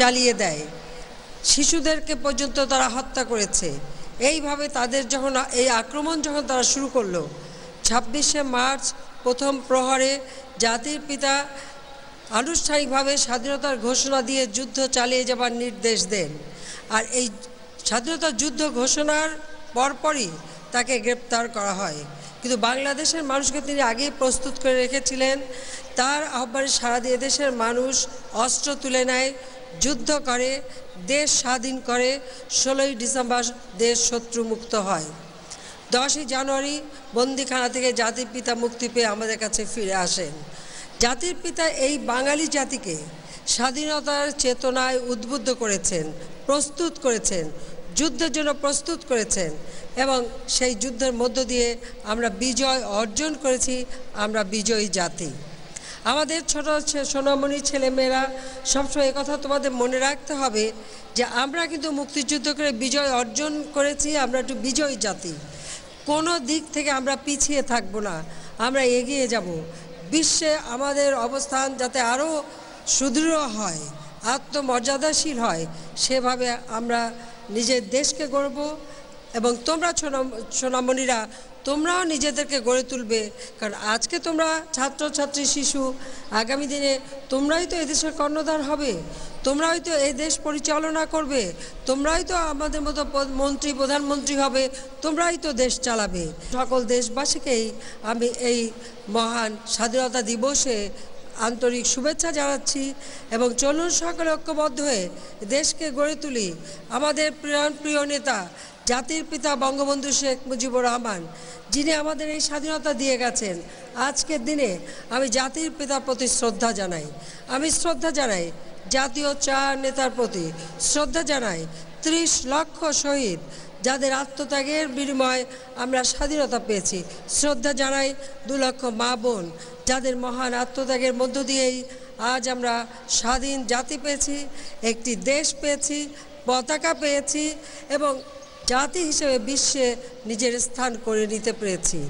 চালিয়ে দেয়। শিশুদেরকে পর্যন্ত তারা হত্যা করেছে। এইভাবে তাদের যখন এই আক্রমণ যখন তারা শুরু করল, ছাব্বিশে মার্চ প্রথম প্রহরে জাতির পিতা আনুষ্ঠানিকভাবে স্বাধীনতার ঘোষণা দিয়ে যুদ্ধ চালিয়ে যাবার নির্দেশ দেন। আর এই স্বাধীনতা যুদ্ধ ঘোষণার পরপরই তাকে গ্রেপ্তার করা হয়। কিন্তু বাংলাদেশের মানুষকে তিনি আগেই প্রস্তুত করে রেখেছিলেন। তার আহ্বানে সারা দিয়ে দেশের মানুষ অস্ত্র তুলে নেয় যুদ্ধ করে, দেশ স্বাধীন করে, ষোলোই ডিসেম্বর দেশ শত্রুমুক্ত হয়। দশই জানুয়ারি বন্দিখানা থেকে জাতির পিতা মুক্তি পেয়ে আমাদের কাছে ফিরে আসেন। জাতির পিতা এই বাঙালি জাতিকে স্বাধীনতার চেতনায় উদ্বুদ্ধ করেছেন, প্রস্তুত করেছেন, যুদ্ধের জন্য প্রস্তুত করেছেন এবং সেই যুদ্ধের মধ্য দিয়ে আমরা বিজয় অর্জন করেছি, আমরা বিজয়ী জাতি। আমাদের ছোট সোনামণি ছেলেমেয়েরা, সবসময় কথা তোমাদের মনে রাখতে হবে যে আমরা কিন্তু মুক্তিযুদ্ধ করে বিজয় অর্জন করেছি, আমরা একটু বিজয়ী জাতি। কোনো দিক থেকে আমরা পিছিয়ে থাকব না, আমরা এগিয়ে যাব। বিশ্বে আমাদের অবস্থান যাতে আরও সুদৃঢ় হয়, আত্মমর্যাদাশীল হয়, সেভাবে আমরা নিজের দেশকে গড়ব। এবং তোমরা সোনামণিরা, তোমরাও নিজেদেরকে গড়ে তুলবে। কারণ আজকে তোমরা ছাত্রছাত্রী শিশু, আগামী দিনে তোমরাই তো এদেশের কর্ণধার হবে। তোমরাই তো এই দেশ পরিচালনা করবে। তোমরাই তো আমাদের মতো মন্ত্রী, প্রধানমন্ত্রী হবে। তোমরাই তো দেশ চালাবে। সকল দেশবাসীকেই আমি এই মহান স্বাধীনতা দিবসে আন্তরিক শুভেচ্ছা জানাচ্ছি এবং চলুন সকলে ঐক্যবদ্ধ হয়ে দেশকে গড়ে তুলি। আমাদের প্রাণ প্রিয় নেতা জাতির পিতা বঙ্গবন্ধু শেখ মুজিবুর রহমান, যিনি আমাদের এই স্বাধীনতা দিয়ে গেছেন, আজকের দিনে আমি জাতির পিতার প্রতি শ্রদ্ধা জানাই। আমি শ্রদ্ধা জানাই জাতীয় চার নেতার প্রতি। শ্রদ্ধা জানাই ত্রিশ লক্ষ শহীদ, যাদের আত্মত্যাগের বিনিময়ে আমরা স্বাধীনতা পেয়েছি। শ্রদ্ধা জানাই দু লক্ষ মা বোন, যাদের মহান আত্মত্যাগের মধ্য দিয়েই আজ আমরা স্বাধীন জাতি পেয়েছি, একটি দেশ পেয়েছি, পতাকা পেয়েছি এবং জাতি হিসেবে বিশ্বে নিজের স্থান করে নিতে পেরেছি।